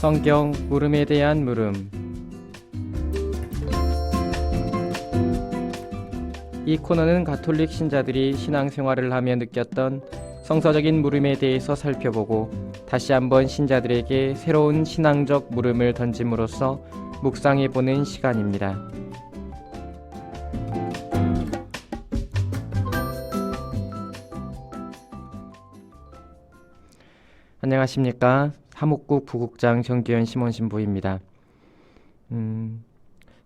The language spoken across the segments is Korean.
성경 물음에 대한 물음 이 코너는 가톨릭 신자들이 신앙생활을 하며 느꼈던 성서적인 물음에 대해서 살펴보고 다시 한번 신자들에게 새로운 신앙적 물음을 던짐으로써 묵상해 보는 시간입니다. 안녕하십니까 사목국 부국장 정규현 심원 신부입니다. 음,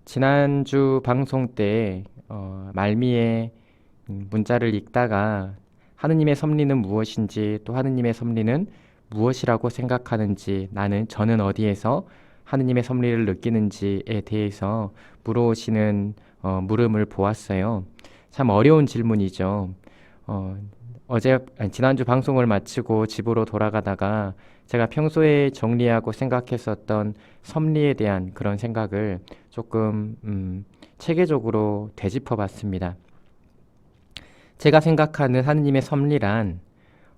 지난주 방송 때 어, 말미에 음, 문자를 읽다가 하느님의 섭리는 무엇인지 또 하느님의 섭리는 무엇이라고 생각하는지 나는 저는 어디에서 하느님의 섭리를 느끼는지에 대해서 물어오시는 어, 물음을 보았어요. 참 어려운 질문이죠. 어, 어제 지난주 방송을 마치고 집으로 돌아가다가 제가 평소에 정리하고 생각했었던 섭리에 대한 그런 생각을 조금 음, 체계적으로 되짚어 봤습니다. 제가 생각하는 하느님의 섭리란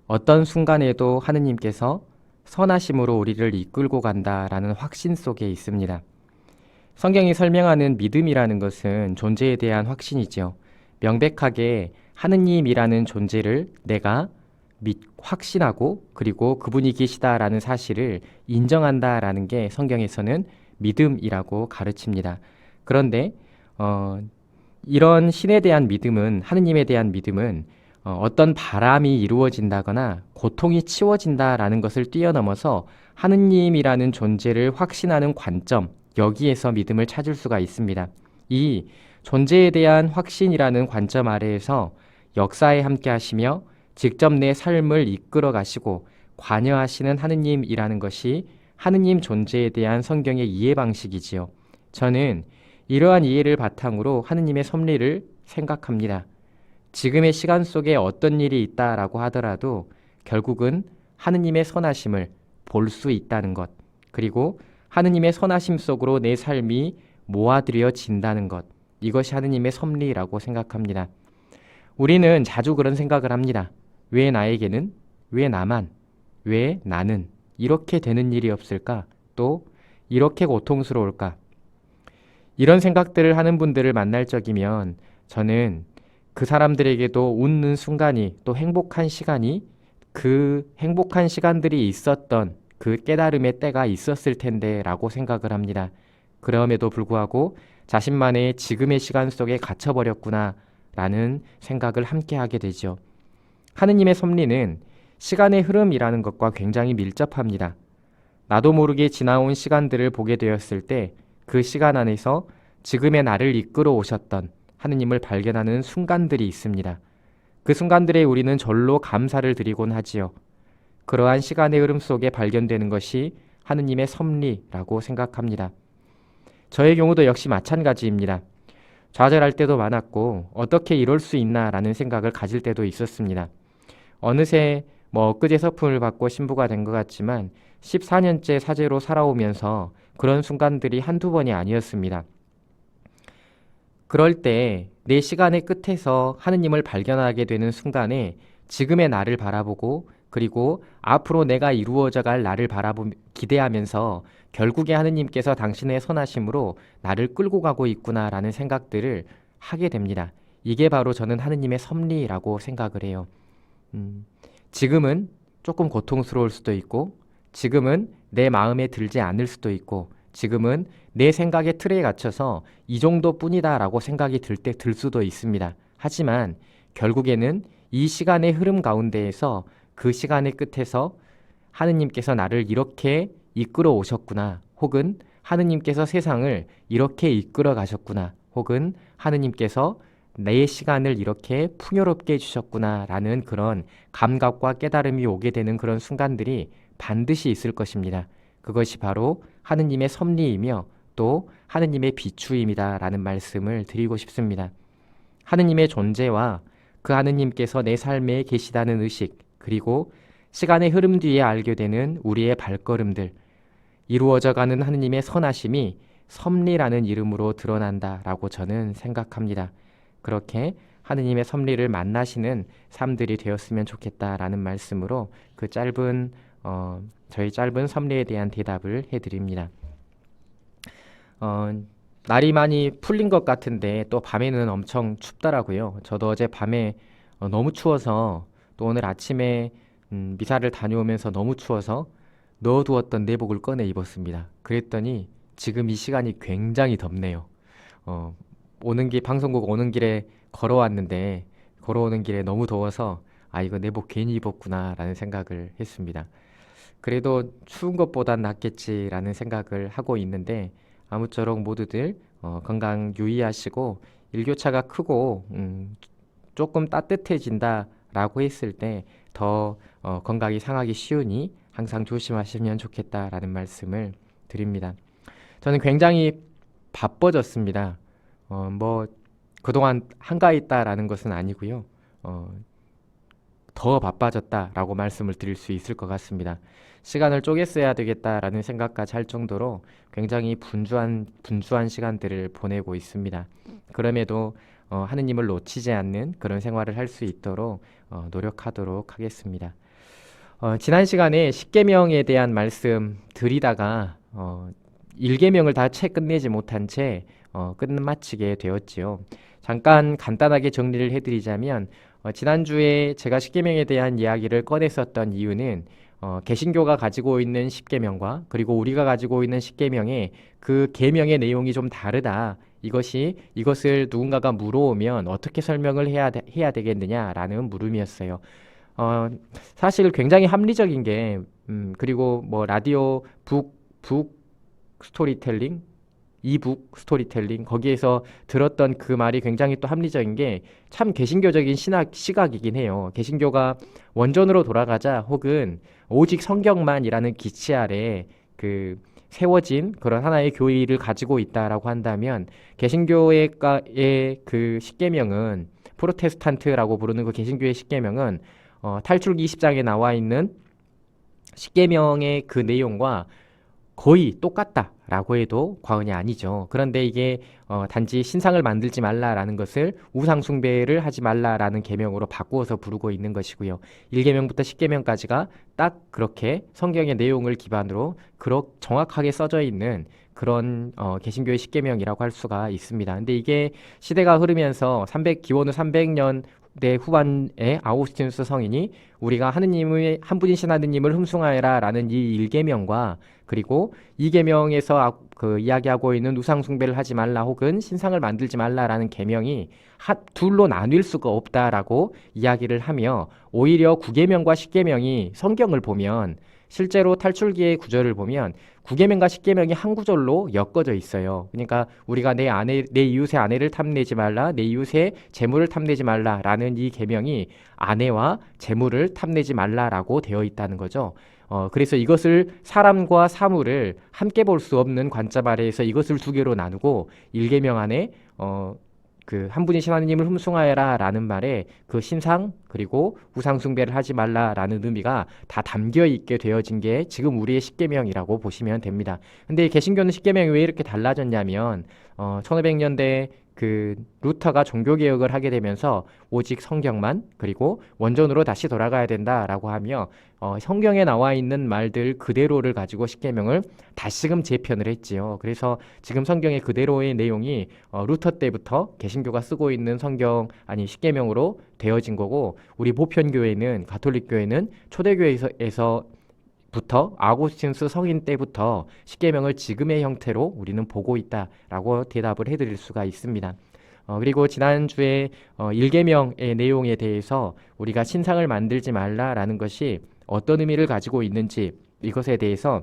어떤 순간에도 하느님께서 선하심으로 우리를 이끌고 간다라는 확신 속에 있습니다. 성경이 설명하는 믿음이라는 것은 존재에 대한 확신이지요. 명백하게 하느님이라는 존재를 내가 믿 확신하고 그리고 그분이 계시다라는 사실을 인정한다라는 게 성경에서는 믿음이라고 가르칩니다. 그런데 어, 이런 신에 대한 믿음은 하느님에 대한 믿음은 어, 어떤 바람이 이루어진다거나 고통이 치워진다라는 것을 뛰어넘어서 하느님이라는 존재를 확신하는 관점 여기에서 믿음을 찾을 수가 있습니다. 이 존재에 대한 확신이라는 관점 아래에서 역사에 함께 하시며 직접 내 삶을 이끌어 가시고 관여하시는 하느님이라는 것이 하느님 존재에 대한 성경의 이해 방식이지요. 저는 이러한 이해를 바탕으로 하느님의 섭리를 생각합니다. 지금의 시간 속에 어떤 일이 있다라고 하더라도 결국은 하느님의 선하심을 볼 수 있다는 것, 그리고 하느님의 선하심 속으로 내 삶이 모아들여진다는 것, 이것이 하느님의 섭리라고 생각합니다. 우리는 자주 그런 생각을 합니다. 왜 나에게는? 왜 나만? 왜 나는? 이렇게 되는 일이 없을까? 또 이렇게 고통스러울까? 이런 생각들을 하는 분들을 만날 적이면 저는 그 사람들에게도 웃는 순간이 또 행복한 시간이 그 행복한 시간들이 있었던 그 깨달음의 때가 있었을 텐데 라고 생각을 합니다. 그럼에도 불구하고 자신만의 지금의 시간 속에 갇혀버렸구나 라는 생각을 함께 하게 되죠. 하느님의 섭리는 시간의 흐름이라는 것과 굉장히 밀접합니다. 나도 모르게 지나온 시간들을 보게 되었을 때 그 시간 안에서 지금의 나를 이끌어 오셨던 하느님을 발견하는 순간들이 있습니다. 그 순간들에 우리는 절로 감사를 드리곤 하지요. 그러한 시간의 흐름 속에 발견되는 것이 하느님의 섭리라고 생각합니다. 저의 경우도 역시 마찬가지입니다. 좌절할 때도 많았고 어떻게 이럴 수 있나라는 생각을 가질 때도 있었습니다. 어느새 뭐 엊그제 서품을 받고 신부가 된 것 같지만 14년째 사제로 살아오면서 그런 순간들이 한두 번이 아니었습니다. 그럴 때 내 시간의 끝에서 하느님을 발견하게 되는 순간에 지금의 나를 바라보고 그리고 앞으로 내가 이루어져 갈 나를 바라보 기대하면서 결국에 하느님께서 당신의 선하심으로 나를 끌고 가고 있구나라는 생각들을 하게 됩니다. 이게 바로 저는 하느님의 섭리라고 생각을 해요. 음, 지금은 조금 고통스러울 수도 있고, 지금은 내 마음에 들지 않을 수도 있고, 지금은 내 생각의 틀에 갇혀서 이 정도뿐이다라고 생각이 들 때 들 수도 있습니다. 하지만 결국에는 이 시간의 흐름 가운데에서 그 시간의 끝에서 하느님께서 나를 이렇게 이끌어 오셨구나. 혹은 하느님께서 세상을 이렇게 이끌어 가셨구나. 혹은 하느님께서 내 시간을 이렇게 풍요롭게 해주셨구나. 라는 그런 감각과 깨달음이 오게 되는 그런 순간들이 반드시 있을 것입니다. 그것이 바로 하느님의 섭리이며 또 하느님의 비추임이다. 라는 말씀을 드리고 싶습니다. 하느님의 존재와 그 하느님께서 내 삶에 계시다는 의식, 그리고 시간의 흐름 뒤에 알게 되는 우리의 발걸음들, 이루어져 가는 하느님의 선하심이 섭리라는 이름으로 드러난다라고 저는 생각합니다. 그렇게 하느님의 섭리를 만나시는 삶들이 되었으면 좋겠다라는 말씀으로 그 짧은 어, 저희 짧은 섭리에 대한 대답을 해드립니다. 어, 날이 많이 풀린 것 같은데 또 밤에는 엄청 춥더라고요. 저도 어제 밤에 어, 너무 추워서 또 오늘 아침에 음, 미사를 다녀오면서 너무 추워서 넣어두었던 내복을 꺼내 입었습니다. 그랬더니 지금 이 시간이 굉장히 덥네요. 어, 오는 길 방송국 오는 길에 걸어왔는데 걸어오는 길에 너무 더워서 아 이거 내복 괜히 입었구나라는 생각을 했습니다. 그래도 추운 것보단 낫겠지라는 생각을 하고 있는데 아무쪼록 모두들 어, 건강 유의하시고 일교차가 크고 음, 조금 따뜻해진다 라고 했을 때더 어, 건강이 상하기 쉬우니 항상 조심하시면 좋겠다라는 말씀을 드립니다. 저는 굉장히 바빠졌습니다. 어, 뭐 그동안 한가해 있다라는 것은 아니고요. 어, 더 바빠졌다라고 말씀을 드릴 수 있을 것 같습니다. 시간을 쪼개 써야 되겠다라는 생각까지 할 정도로 굉장히 분주한 분주한 시간들을 보내고 있습니다. 그럼에도 어, 하느님을 놓치지 않는 그런 생활을 할 수 있도록 어, 노력하도록 하겠습니다. 어, 지난 시간에 십계명에 대한 말씀 드리다가 어, 1계명을 다 채 끝내지 못한 채 어, 끝마치게 되었지요. 잠깐 간단하게 정리를 해드리자면 어, 지난주에 제가 십계명에 대한 이야기를 꺼냈었던 이유는 어, 개신교가 가지고 있는 십계명과 그리고 우리가 가지고 있는 십계명의 그 계명의 내용이 좀 다르다. 이것이 이것을 누군가가 물어오면 어떻게 설명을 해야 되, 해야 되겠느냐라는 물음이었어요. 어, 사실 굉장히 합리적인 게 음, 그리고 뭐 라디오 북 북 스토리텔링 이북 스토리텔링 거기에서 들었던 그 말이 굉장히 또 합리적인 게 참 개신교적인 신학 시각이긴 해요. 개신교가 원전으로 돌아가자 혹은 오직 성경만이라는 기치 아래 그 세워진 그런 하나의 교리를 가지고 있다라고 한다면 개신교의 그 십계명은 프로테스탄트라고 부르는 그 개신교의 십계명은 어, 탈출기 20장에 나와 있는 십계명의 그 내용과 거의 똑같다라고 해도 과언이 아니죠. 그런데 이게 어, 단지 신상을 만들지 말라라는 것을 우상 숭배를 하지 말라라는 계명으로 바꾸어서 부르고 있는 것이고요. 1계명부터 10계명까지가 딱 그렇게 성경의 내용을 기반으로 그렇 정확하게 써져 있는 그런 어, 개신교의 10계명이라고 할 수가 있습니다. 근데 이게 시대가 흐르면서 300 기원 후 300년 대 후반에 아우스티누스 성인이 우리가 하느님의 한 분이신 하느님을 흠숭하여라라는 이 일계명과 그리고 이 계명에서 아, 그 이야기하고 있는 우상 숭배를 하지 말라 혹은 신상을 만들지 말라라는 계명이 한 둘로 나뉠 수가 없다라고 이야기를 하며 오히려 구계명과 십계명이 성경을 보면 실제로 탈출기의 구절을 보면 구계명과 십계명이 한 구절로 엮어져 있어요. 그러니까 우리가 내 아내 내 이웃의 아내를 탐내지 말라, 내 이웃의 재물을 탐내지 말라라는 이 계명이 아내와 재물을 탐내지 말라라고 되어 있다는 거죠. 어, 그래서 이것을 사람과 사물을 함께 볼 수 없는 관점 아래에서 이것을 두 개로 나누고 일계명 안에 어, 그 한 분이 신 하느님을 흠숭하여라 라는 말에 그 신상 그리고 우상 숭배를 하지 말라라는 의미가 다 담겨 있게 되어진 게 지금 우리의 십계명이라고 보시면 됩니다. 근데 개신교는 십계명이 왜 이렇게 달라졌냐면 어 1500년대 그 루터가 종교 개혁을 하게 되면서 오직 성경만 그리고 원전으로 다시 돌아가야 된다라고 하며 어, 성경에 나와 있는 말들 그대로를 가지고 십계명을 다시금 재편을 했지요. 그래서 지금 성경의 그대로의 내용이 어, 루터 때부터 개신교가 쓰고 있는 성경 아니 십계명으로 되어진 거고 우리 보편교회는 가톨릭 교회는 초대교회에서 부터 아고스틴스 성인 때부터 십계명을 지금의 형태로 우리는 보고 있다라고 대답을 해드릴 수가 있습니다. 어, 그리고 지난주에 어, 1계명의 내용에 대해서 우리가 신상을 만들지 말라라는 것이 어떤 의미를 가지고 있는지 이것에 대해서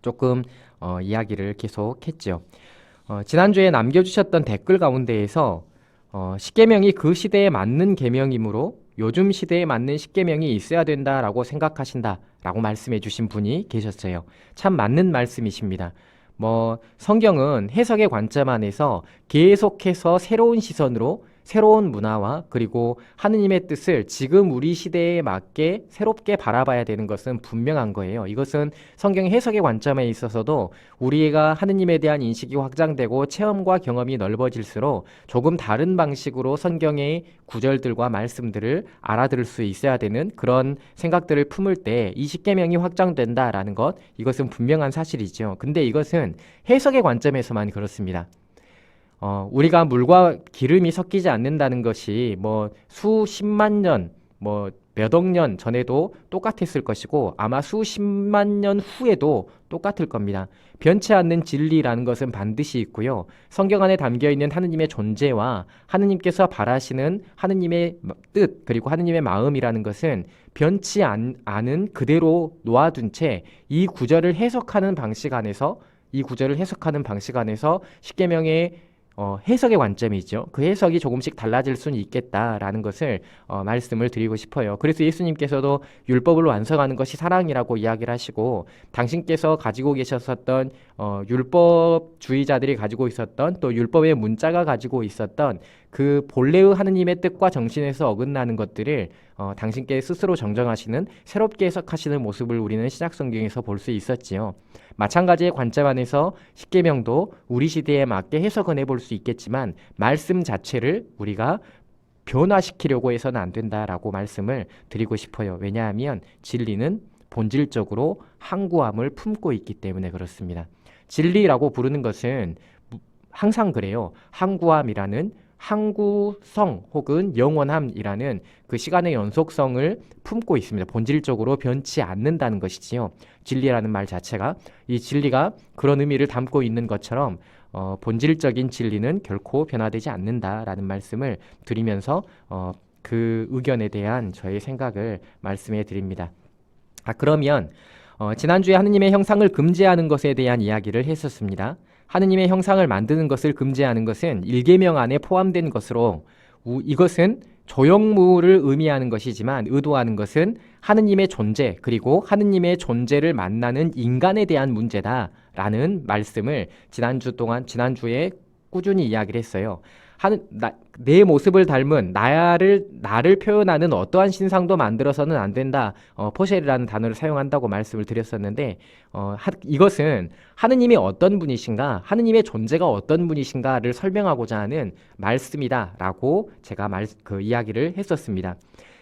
조금 어, 이야기를 계속했죠. 어, 지난주에 남겨주셨던 댓글 가운데에서 어, 십계명이 그 시대에 맞는 계명이므로 요즘 시대에 맞는 십계명이 있어야 된다라고 생각하신다라고 말씀해 주신 분이 계셨어요. 참 맞는 말씀이십니다. 뭐 성경은 해석의 관점 안에서 계속해서 새로운 시선으로 새로운 문화와 그리고 하느님의 뜻을 지금 우리 시대에 맞게 새롭게 바라봐야 되는 것은 분명한 거예요. 이것은 성경 해석의 관점에 있어서도 우리가 하느님에 대한 인식이 확장되고 체험과 경험이 넓어질수록 조금 다른 방식으로 성경의 구절들과 말씀들을 알아들을 수 있어야 되는 그런 생각들을 품을 때 이 십계명이 확장된다라는 것 이것은 분명한 사실이죠. 근데 이것은 해석의 관점에서만 그렇습니다. 어, 우리가 물과 기름이 섞이지 않는다는 것이 뭐 수십만 년, 뭐 몇억 년 전에도 똑같았을 것이고 아마 수십만 년 후에도 똑같을 겁니다. 변치 않는 진리라는 것은 반드시 있고요. 성경 안에 담겨 있는 하느님의 존재와 하느님께서 바라시는 하느님의 뜻 그리고 하느님의 마음이라는 것은 변치 않, 않은 그대로 놓아둔 채 이 구절을 해석하는 방식 안에서 이 구절을 해석하는 방식 안에서 십계명의 어, 해석의 관점이죠. 그 해석이 조금씩 달라질 수는 있겠다라는 것을 어, 말씀을 드리고 싶어요. 그래서 예수님께서도 율법을 완성하는 것이 사랑이라고 이야기를 하시고 당신께서 가지고 계셨었던 어, 율법주의자들이 가지고 있었던 또 율법의 문자가 가지고 있었던 그 본래의 하느님의 뜻과 정신에서 어긋나는 것들을 어, 당신께 스스로 정정하시는 새롭게 해석하시는 모습을 우리는 신약 성경에서 볼 수 있었지요. 마찬가지의 관점 안에서 십계명도 우리 시대에 맞게 해석은 해볼 수 있겠지만 말씀 자체를 우리가 변화시키려고 해서는 안 된다라고 말씀을 드리고 싶어요. 왜냐하면 진리는 본질적으로 항구함을 품고 있기 때문에 그렇습니다. 진리라고 부르는 것은 항상 그래요. 항구함이라는 항구성 혹은 영원함이라는 그 시간의 연속성을 품고 있습니다. 본질적으로 변치 않는다는 것이지요. 진리라는 말 자체가 이 진리가 그런 의미를 담고 있는 것처럼 어, 본질적인 진리는 결코 변화되지 않는다라는 말씀을 드리면서 어, 그 의견에 대한 저의 생각을 말씀해 드립니다. 아, 그러면 어, 지난주에 하느님의 형상을 금지하는 것에 대한 이야기를 했었습니다. 하느님의 형상을 만드는 것을 금지하는 것은 일계명 안에 포함된 것으로 우, 이것은 조형물을 의미하는 것이지만 의도하는 것은 하느님의 존재 그리고 하느님의 존재를 만나는 인간에 대한 문제다라는 말씀을 지난주 동안 지난주에 꾸준히 이야기를 했어요. 하는 나, 내 모습을 닮은 나를 나를 표현하는 어떠한 신상도 만들어서는 안 된다. 어, 포쉘이라는 단어를 사용한다고 말씀을 드렸었는데 어, 하, 이것은 하느님이 어떤 분이신가, 하느님의 존재가 어떤 분이신가를 설명하고자 하는 말씀이다라고 제가 말, 그 이야기를 했었습니다.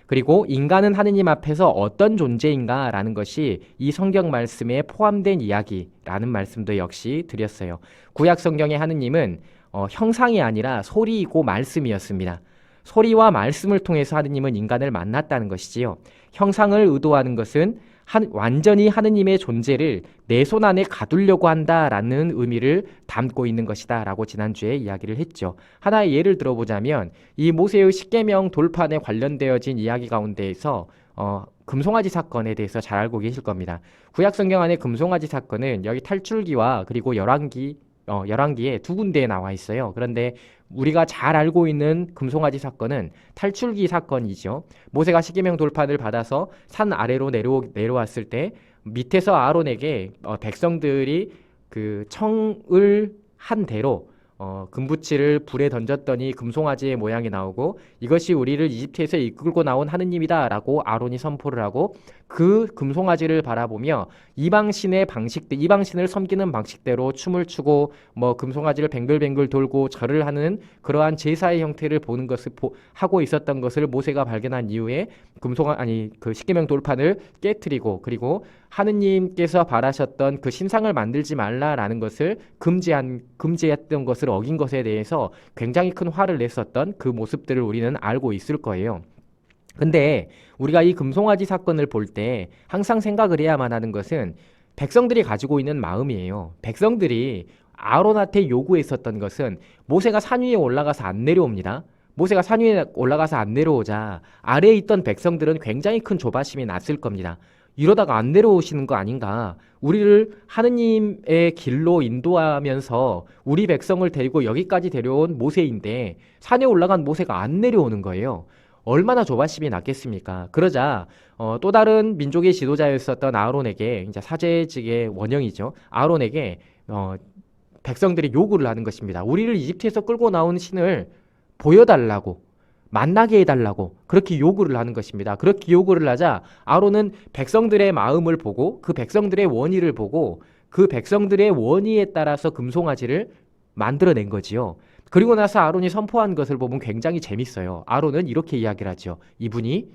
그리고 인간은 하느님 앞에서 어떤 존재인가라는 것이 이 성경 말씀에 포함된 이야기라는 말씀도 역시 드렸어요. 구약 성경의 하느님은 어, 형상이 아니라 소리이고 말씀이었습니다. 소리와 말씀을 통해서 하느님은 인간을 만났다는 것이지요. 형상을 의도하는 것은 한, 완전히 하느님의 존재를 내 손 안에 가두려고 한다라는 의미를 담고 있는 것이다 라고 지난주에 이야기를 했죠. 하나의 예를 들어보자면 이 모세의 십계명 돌판에 관련되어진 이야기 가운데에서 어, 금송아지 사건에 대해서 잘 알고 계실 겁니다. 구약 성경 안에 금송아지 사건은 여기 탈출기와 그리고 열왕기 어, 열왕기에 두 군데에 나와 있어요. 그런데 우리가 잘 알고 있는 금송아지 사건은 탈출기 사건이죠. 모세가 십계명 돌판을 받아서 산 아래로 내려 내려왔을 때 밑에서 아론에게 어, 백성들이 그 청을 한 대로 어, 금부치를 불에 던졌더니 금송아지의 모양이 나오고 이것이 우리를 이집트에서 이끌고 나온 하느님이다라고 아론이 선포를 하고 그 금송아지를 바라보며 이방신의 방식들 이방신을 섬기는 방식대로 춤을 추고 뭐 금송아지를 뱅글뱅글 돌고 절을 하는 그러한 제사의 형태를 보는 것을 보, 하고 있었던 것을 모세가 발견한 이후에 금송아 아니 그 십계명 돌판을 깨뜨리고 그리고 하느님께서 바라셨던 그 신상을 만들지 말라라는 것을 금지한 금지했던 것을 어긴 것에 대해서 굉장히 큰 화를 냈었던 그 모습들을 우리는 알고 있을 거예요. 근데 우리가 이 금송아지 사건을 볼 때 항상 생각을 해야만 하는 것은 백성들이 가지고 있는 마음이에요. 백성들이 아론한테 요구했었던 것은 모세가 산 위에 올라가서 안 내려옵니다. 모세가 산 위에 올라가서 안 내려오자 아래에 있던 백성들은 굉장히 큰 조바심이 났을 겁니다. 이러다가 안 내려오시는 거 아닌가? 우리를 하느님의 길로 인도하면서 우리 백성을 데리고 여기까지 데려온 모세인데 산에 올라간 모세가 안 내려오는 거예요. 얼마나 조바심이 났겠습니까? 그러자 어, 또 다른 민족의 지도자였었던 아론에게 이제 사제직의 원형이죠. 아론에게 어, 백성들이 요구를 하는 것입니다. 우리를 이집트에서 끌고 나온 신을 보여달라고 만나게 해달라고 그렇게 요구를 하는 것입니다. 그렇게 요구를 하자 아론은 백성들의 마음을 보고 그 백성들의 원의를 보고 그 백성들의 원의에 따라서 금송아지를 만들어낸 거지요. 그리고 나서 아론이 선포한 것을 보면 굉장히 재밌어요. 아론은 이렇게 이야기를 하죠. 이분이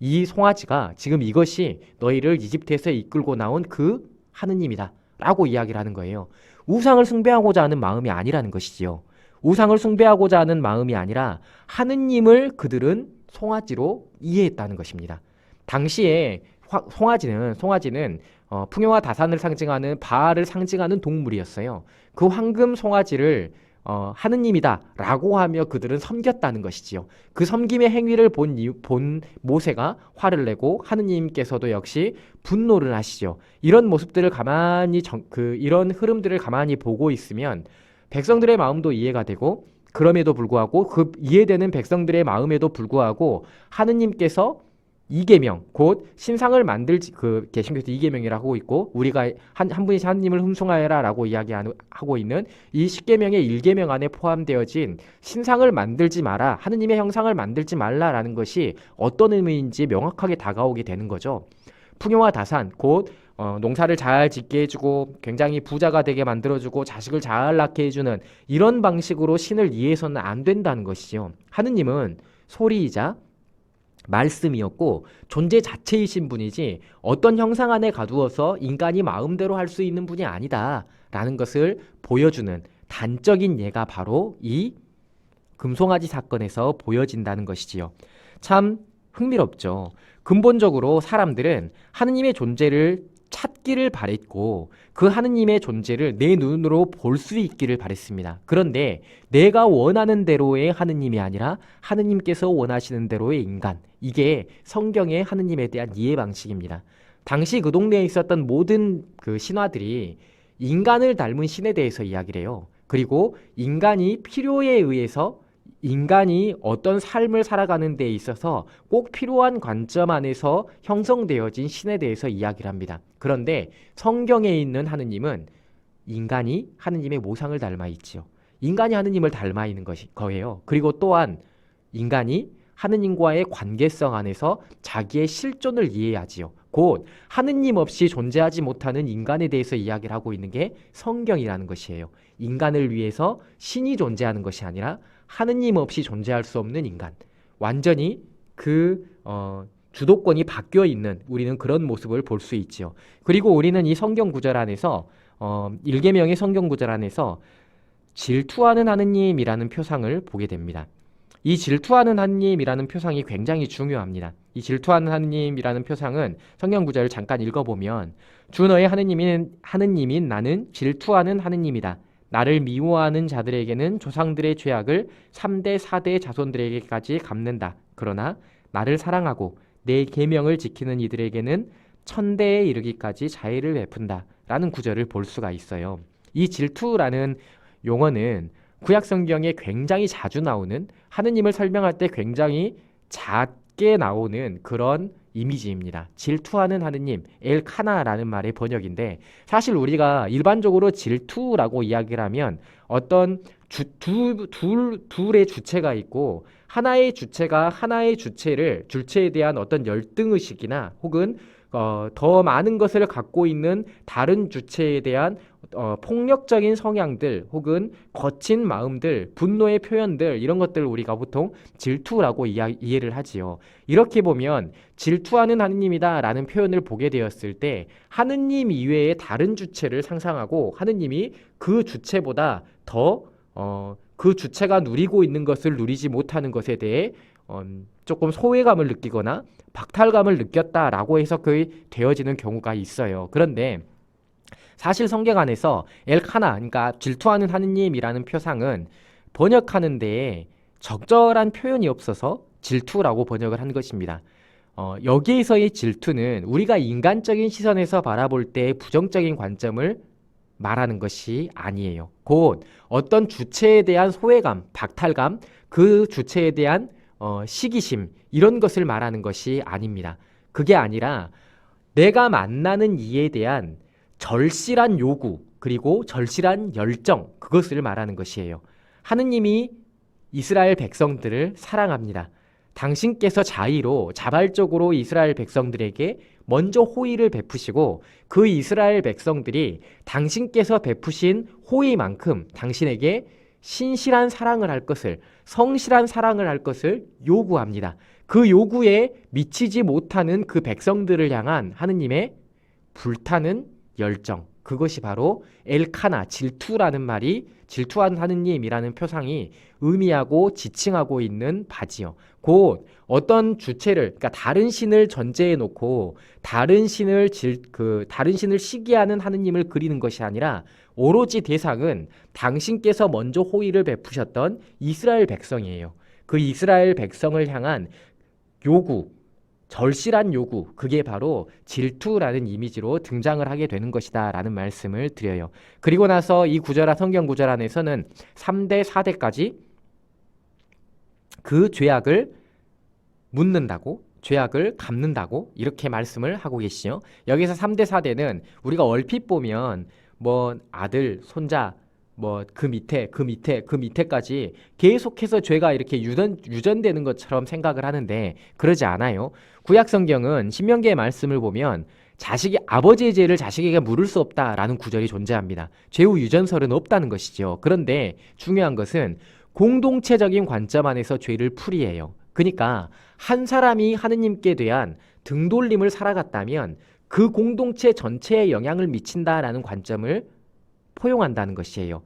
이 송아지가 지금 이것이 너희를 이집트에서 이끌고 나온 그 하느님이다. 라고 이야기를 하는 거예요. 우상을 숭배하고자 하는 마음이 아니라는 것이지요. 우상을 숭배하고자 하는 마음이 아니라 하느님을 그들은 송아지로 이해했다는 것입니다. 당시에 화- 송아지는 송아지는 어, 풍요와 다산을 상징하는 바알을 상징하는 동물이었어요. 그 황금 송아지를 어, 하느님이다라고 하며 그들은 섬겼다는 것이지요. 그 섬김의 행위를 본, 이유- 본 모세가 화를 내고 하느님께서도 역시 분노를 하시죠. 이런 모습들을 가만히 정- 그 이런 흐름들을 가만히 보고 있으면 백성들의 마음도 이해가 되고 그럼에도 불구하고 그 이해되는 백성들의 마음에도 불구하고 하느님께서 이계명 곧 신상을 만들지 그 개신교에서 이계명이라고 하고 있고 우리가 한, 한 분이 하느님을 흠송하여라라고 이야기하고 있는 이 십계명의 일계명 안에 포함되어진 신상을 만들지 마라 하느님의 형상을 만들지 말라라는 것이 어떤 의미인지 명확하게 다가오게 되는 거죠. 풍요와 다산 곧 어, 농사를 잘 짓게 해주고 굉장히 부자가 되게 만들어주고 자식을 잘 낳게 해주는 이런 방식으로 신을 이해해서는 안 된다는 것이죠. 하느님은 소리이자 말씀이었고 존재 자체이신 분이지 어떤 형상 안에 가두어서 인간이 마음대로 할 수 있는 분이 아니다라는 것을 보여주는 단적인 예가 바로 이 금송아지 사건에서 보여진다는 것이지요. 참 흥미롭죠. 근본적으로 사람들은 하느님의 존재를 찾기를 바랬고 그 하느님의 존재를 내 눈으로 볼 수 있기를 바랬습니다. 그런데 내가 원하는 대로의 하느님이 아니라 하느님께서 원하시는 대로의 인간. 이게 성경의 하느님에 대한 이해 방식입니다. 당시 그 동네에 있었던 모든 그 신화들이 인간을 닮은 신에 대해서 이야기를 해요. 그리고 인간이 필요에 의해서 인간이 어떤 삶을 살아가는 데 있어서 꼭 필요한 관점 안에서 형성되어진 신에 대해서 이야기를 합니다. 그런데 성경에 있는 하느님은 인간이 하느님의 모상을 닮아 있지요. 인간이 하느님을 닮아 있는 것이 거예요. 그리고 또한 인간이 하느님과의 관계성 안에서 자기의 실존을 이해하지요. 곧 하느님 없이 존재하지 못하는 인간에 대해서 이야기를 하고 있는 게 성경이라는 것이에요. 인간을 위해서 신이 존재하는 것이 아니라 하느님 없이 존재할 수 없는 인간. 완전히 그 어, 주도권이 바뀌어 있는 우리는 그런 모습을 볼 수 있지요. 그리고 우리는 이 성경 구절 안에서 어, 일계명의 성경 구절 안에서 질투하는 하느님이라는 표상을 보게 됩니다. 이 질투하는 하느님이라는 표상이 굉장히 중요합니다. 이 질투하는 하느님이라는 표상은 성경 구절을 잠깐 읽어보면 주 너의 하느님인 하느님인 나는 질투하는 하느님이다. 나를 미워하는 자들에게는 조상들의 죄악을 3대 4대 자손들에게까지 갚는다. 그러나 나를 사랑하고 내 계명을 지키는 이들에게는 천대에 이르기까지 자애를 베푼다. 라는 구절을 볼 수가 있어요. 이 질투라는 용어는 구약 성경에 굉장히 자주 나오는 하느님을 설명할 때 굉장히 작게 나오는 그런 이미지입니다. 질투하는 하느님, 엘카나라는 말의 번역인데 사실 우리가 일반적으로 질투라고 이야기를 하면 어떤 주, 두, 둘, 둘의 주체가 있고 하나의 주체가 하나의 주체를 주체에 대한 어떤 열등 의식이나 혹은 어, 더 많은 것을 갖고 있는 다른 주체에 대한 어, 폭력적인 성향들 혹은 거친 마음들, 분노의 표현들 이런 것들을 우리가 보통 질투라고 이야, 이해를 하지요. 이렇게 보면 질투하는 하느님이다라는 표현을 보게 되었을 때 하느님 이외의 다른 주체를 상상하고 하느님이 그 주체보다 더 어, 그 주체가 누리고 있는 것을 누리지 못하는 것에 대해 어, 조금 소외감을 느끼거나 박탈감을 느꼈다라고 해석이 되어지는 경우가 있어요. 그런데 사실 성경 안에서 엘카나, 그러니까 질투하는 하느님이라는 표상은 번역하는 데에 적절한 표현이 없어서 질투라고 번역을 한 것입니다. 어, 여기에서의 질투는 우리가 인간적인 시선에서 바라볼 때 부정적인 관점을 말하는 것이 아니에요. 곧 어떤 주체에 대한 소외감, 박탈감, 그 주체에 대한 어, 시기심 이런 것을 말하는 것이 아닙니다. 그게 아니라 내가 만나는 이에 대한 절실한 요구 그리고 절실한 열정 그것을 말하는 것이에요. 하느님이 이스라엘 백성들을 사랑합니다. 당신께서 자의로 자발적으로 이스라엘 백성들에게 먼저 호의를 베푸시고 그 이스라엘 백성들이 당신께서 베푸신 호의만큼 당신에게 신실한 사랑을 할 것을 성실한 사랑을 할 것을 요구합니다. 그 요구에 미치지 못하는 그 백성들을 향한 하느님의 불타는 열정 그것이 바로 엘카나 질투라는 말이 질투한 하느님이라는 표상이 의미하고 지칭하고 있는 바지요. 곧 어떤 주체를 그러니까 다른 신을 전제해 놓고 다른 신을 질, 그 다른 신을 시기하는 하느님을 그리는 것이 아니라 오로지 대상은 당신께서 먼저 호의를 베푸셨던 이스라엘 백성이에요. 그 이스라엘 백성을 향한 요구, 절실한 요구, 그게 바로 질투라는 이미지로 등장을 하게 되는 것이다 라는 말씀을 드려요. 그리고 나서 이 구절화 성경 구절 안에서는 3대, 4대까지 그 죄악을 묻는다고 죄악을 갚는다고 이렇게 말씀을 하고 계시죠. 여기서 3대 4대는 우리가 얼핏 보면 뭐 아들, 손자 뭐 그 밑에 그 밑에 그 밑에까지 계속해서 죄가 이렇게 유전, 유전되는 것처럼 생각을 하는데 그러지 않아요. 구약 성경은 신명기의 말씀을 보면 자식이 아버지의 죄를 자식에게 물을 수 없다라는 구절이 존재합니다. 죄후 유전설은 없다는 것이죠. 그런데 중요한 것은 공동체적인 관점 안에서 죄를 풀이해요. 그러니까 한 사람이 하느님께 대한 등돌림을 살아갔다면 그 공동체 전체에 영향을 미친다라는 관점을 포용한다는 것이에요.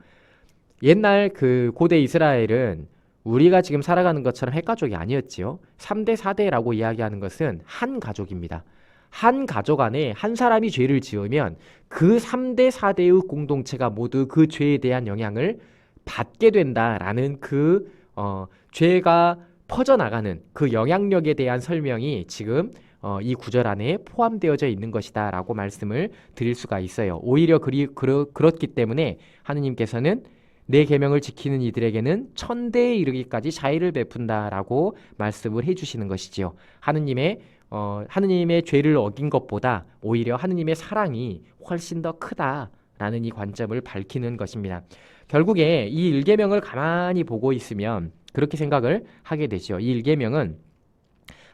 옛날 그 고대 이스라엘은 우리가 지금 살아가는 것처럼 핵가족이 아니었지요. 3대 4대라고 이야기하는 것은 한 가족입니다. 한 가족 안에 한 사람이 죄를 지으면 그 3대 4대의 공동체가 모두 그 죄에 대한 영향을 받게 된다라는 그 어, 죄가 퍼져나가는 그 영향력에 대한 설명이 지금 어, 이 구절 안에 포함되어져 있는 것이다 라고 말씀을 드릴 수가 있어요. 오히려 그리, 그러, 그렇기 때문에 하느님께서는 내 계명을 지키는 이들에게는 천대에 이르기까지 자의를 베푼다라고 말씀을 해주시는 것이지요. 하느님의 어, 하느님의 죄를 어긴 것보다 오히려 하느님의 사랑이 훨씬 더 크다라는 이 관점을 밝히는 것입니다. 결국에 이 일계명을 가만히 보고 있으면 그렇게 생각을 하게 되죠. 이 일계명은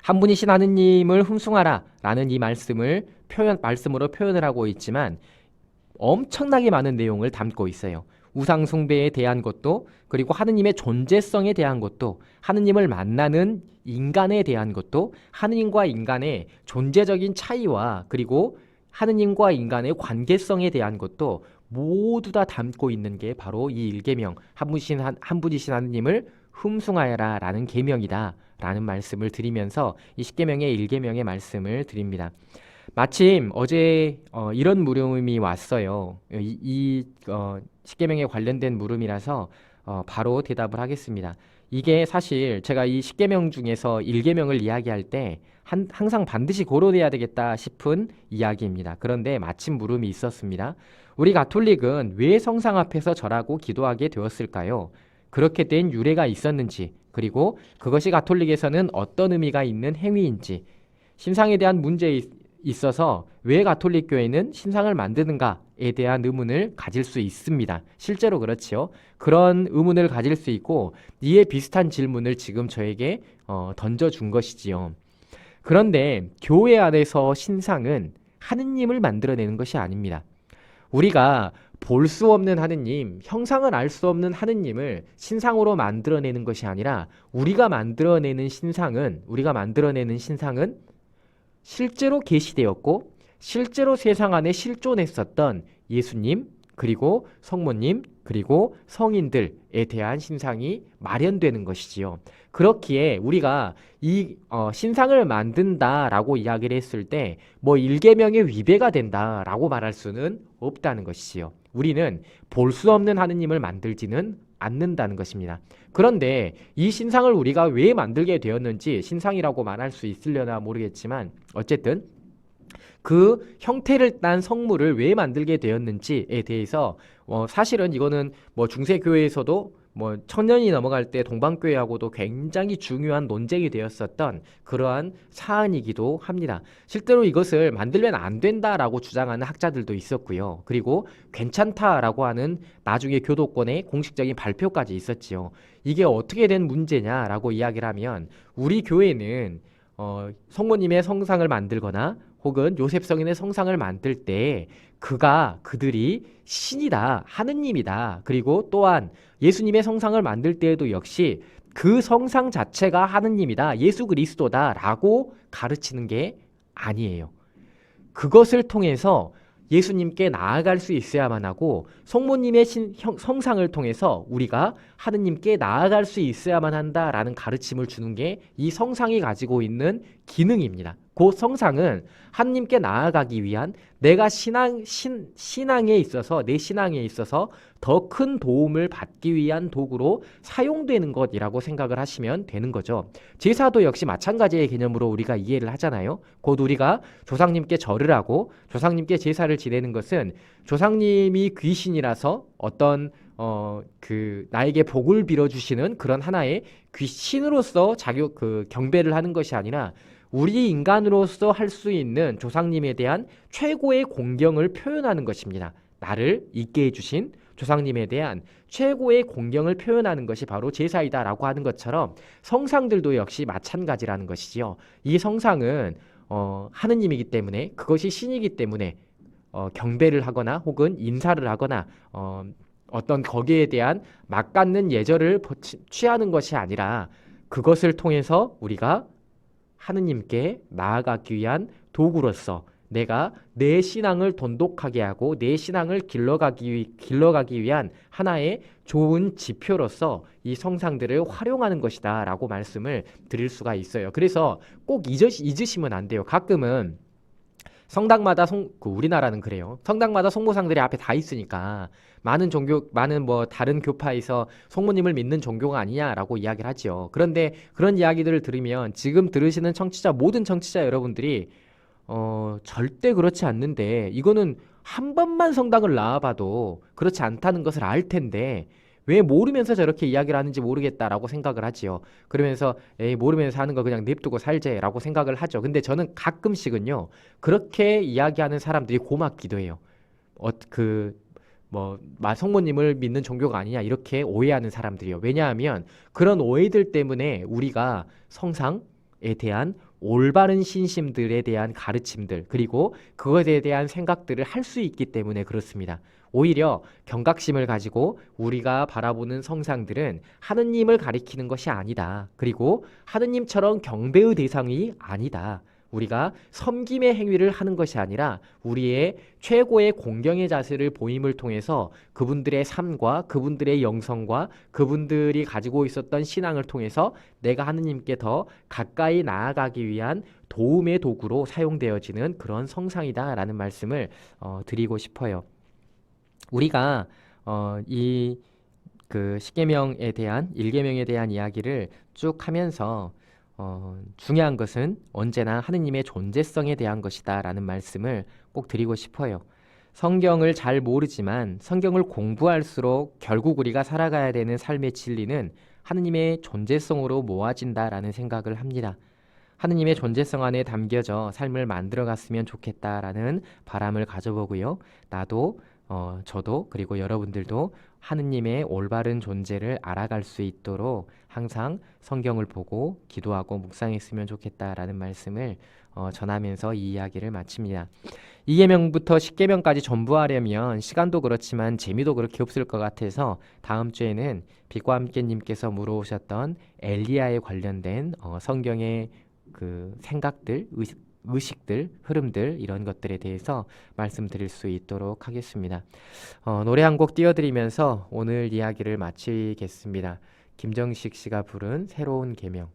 한 분이신 하느님을 흠숭하라라는 이 말씀을 표현 말씀으로 표현을 하고 있지만 엄청나게 많은 내용을 담고 있어요. 우상 숭배에 대한 것도 그리고 하느님의 존재성에 대한 것도 하느님을 만나는 인간에 대한 것도 하느님과 인간의 존재적인 차이와 그리고 하느님과 인간의 관계성에 대한 것도 모두 다 담고 있는 게 바로 이 일계명 한 분이신 한, 한 분이신 하느님을 흠숭하여라 라는 계명이다 라는 말씀을 드리면서 이 십계명의 일계명의 말씀을 드립니다. 마침 어제 어, 이런 물음이 왔어요. 이, 이 어, 십계명에 관련된 물음이라서 어, 바로 대답을 하겠습니다. 이게 사실 제가 이 십계명 중에서 일계명을 이야기할 때 한, 항상 반드시 고려돼야 되겠다 싶은 이야기입니다. 그런데 마침 물음이 있었습니다. 우리 가톨릭은 왜 성상 앞에서 절하고 기도하게 되었을까요? 그렇게 된 유래가 있었는지, 그리고 그것이 가톨릭에서는 어떤 의미가 있는 행위인지, 신상에 대한 문제에 있어서 왜 가톨릭 교회는 신상을 만드는가에 대한 의문을 가질 수 있습니다. 실제로 그렇지요. 그런 의문을 가질 수 있고 이에 비슷한 질문을 지금 저에게 어, 던져준 것이지요. 그런데 교회 안에서 신상은 하느님을 만들어내는 것이 아닙니다. 우리가 볼 수 없는 하느님, 형상을 알 수 없는 하느님을 신상으로 만들어내는 것이 아니라 우리가 만들어내는 신상은 우리가 만들어내는 신상은 실제로 계시되었고 실제로 세상 안에 실존했었던 예수님 그리고 성모님 그리고 성인들에 대한 신상이 마련되는 것이지요. 그렇기에 우리가 이 어, 신상을 만든다라고 이야기를 했을 때 뭐 일계명의 위배가 된다라고 말할 수는 없다는 것이지요. 우리는 볼 수 없는 하느님을 만들지는 않는다는 것입니다. 그런데 이 신상을 우리가 왜 만들게 되었는지 신상이라고 말할 수 있으려나 모르겠지만 어쨌든 그 형태를 딴 성물을 왜 만들게 되었는지에 대해서 어, 사실은 이거는 뭐 중세 교회에서도 뭐 천년이 넘어갈 때 동방교회하고도 굉장히 중요한 논쟁이 되었었던 그러한 사안이기도 합니다. 실제로 이것을 만들면 안 된다라고 주장하는 학자들도 있었고요. 그리고 괜찮다라고 하는 나중에 교도권의 공식적인 발표까지 있었지요. 이게 어떻게 된 문제냐라고 이야기를 하면 우리 교회는 어, 성모님의 성상을 만들거나 혹은 요셉 성인의 성상을 만들 때 그가 그들이 신이다 하느님이다 그리고 또한 예수님의 성상을 만들 때에도 역시 그 성상 자체가 하느님이다 예수 그리스도다라고 가르치는 게 아니에요. 그것을 통해서 예수님께 나아갈 수 있어야만 하고 성모님의 신, 형, 성상을 통해서 우리가 하느님께 나아갈 수 있어야만 한다라는 가르침을 주는 게 이 성상이 가지고 있는 기능입니다. 그 성상은 하느님께 나아가기 위한 내가 신앙 신, 신앙에 있어서 내 신앙에 있어서 더 큰 도움을 받기 위한 도구로 사용되는 것이라고 생각을 하시면 되는 거죠. 제사도 역시 마찬가지의 개념으로 우리가 이해를 하잖아요. 곧 우리가 조상님께 절을 하고 조상님께 제사를 지내는 것은 조상님이 귀신이라서 어떤 어 그 나에게 복을 빌어 주시는 그런 하나의 귀신으로서 자격 그 경배를 하는 것이 아니라 우리 인간으로서 할 수 있는 조상님에 대한 최고의 공경을 표현하는 것입니다. 나를 있게 해주신 조상님에 대한 최고의 공경을 표현하는 것이 바로 제사이다라고 하는 것처럼 성상들도 역시 마찬가지라는 것이지요. 이 성상은 어, 하느님이기 때문에 그것이 신이기 때문에 어, 경배를 하거나 혹은 인사를 하거나 어, 어떤 거기에 대한 막갖는 예절을 취하는 것이 아니라 그것을 통해서 우리가 하느님께 나아가기 위한 도구로서 내가 내 신앙을 돈독하게 하고 내 신앙을 길러가기, 길러가기 위한 하나의 좋은 지표로서 이 성상들을 활용하는 것이다 라고 말씀을 드릴 수가 있어요. 그래서 꼭 잊으시, 잊으시면 안 돼요. 가끔은 성당마다 송, 그 우리나라는 그래요. 성당마다 송모상들이 앞에 다 있으니까 많은 종교, 많은 뭐 다른 교파에서 송모님을 믿는 종교가 아니냐라고 이야기를 하죠. 그런데 그런 이야기들을 들으면 지금 들으시는 청취자 모든 청취자 여러분들이 어, 절대 그렇지 않는데 이거는 한 번만 성당을 나와봐도 그렇지 않다는 것을 알 텐데 왜 모르면서 저렇게 이야기를 하는지 모르겠다라고 생각을 하지요. 그러면서 에이 모르면서 하는 거 그냥 냅두고 살제라고 생각을 하죠. 근데 저는 가끔씩은요 그렇게 이야기하는 사람들이 고맙기도 해요. 어, 그 뭐 성모님을 믿는 종교가 아니냐 이렇게 오해하는 사람들이요. 왜냐하면 그런 오해들 때문에 우리가 성상에 대한 올바른 신심들에 대한 가르침들 그리고 그것에 대한 생각들을 할 수 있기 때문에 그렇습니다. 오히려 경각심을 가지고 우리가 바라보는 성상들은 하느님을 가리키는 것이 아니다. 그리고 하느님처럼 경배의 대상이 아니다. 우리가 섬김의 행위를 하는 것이 아니라 우리의 최고의 공경의 자세를 보임을 통해서 그분들의 삶과 그분들의 영성과 그분들이 가지고 있었던 신앙을 통해서 내가 하느님께 더 가까이 나아가기 위한 도움의 도구로 사용되어지는 그런 성상이다라는 말씀을 어, 드리고 싶어요. 우리가 어, 이 그 십계명에 대한 일계명에 대한 이야기를 쭉 하면서 어, 중요한 것은 언제나 하느님의 존재성에 대한 것이다라는 말씀을 꼭 드리고 싶어요. 성경을 잘 모르지만 성경을 공부할수록 결국 우리가 살아가야 되는 삶의 진리는 하느님의 존재성으로 모아진다라는 생각을 합니다. 하느님의 존재성 안에 담겨져 삶을 만들어 갔으면 좋겠다라는 바람을 가져보고요. 나도 어, 저도 그리고 여러분들도 하느님의 올바른 존재를 알아갈 수 있도록 항상 성경을 보고 기도하고 묵상했으면 좋겠다라는 말씀을 어, 전하면서 이 이야기를 마칩니다. 2계명부터 10계명까지 전부 하려면 시간도 그렇지만 재미도 그렇게 없을 것 같아서 다음 주에는 빛과 함께님께서 물어오셨던 엘리야에 관련된 어, 성경의 그 생각들, 의식, 의식들, 흐름들 이런 것들에 대해서 말씀드릴 수 있도록 하겠습니다. 어, 노래 한 곡 띄워드리면서 오늘 이야기를 마치겠습니다. 김정식 씨가 부른 새로운 계명.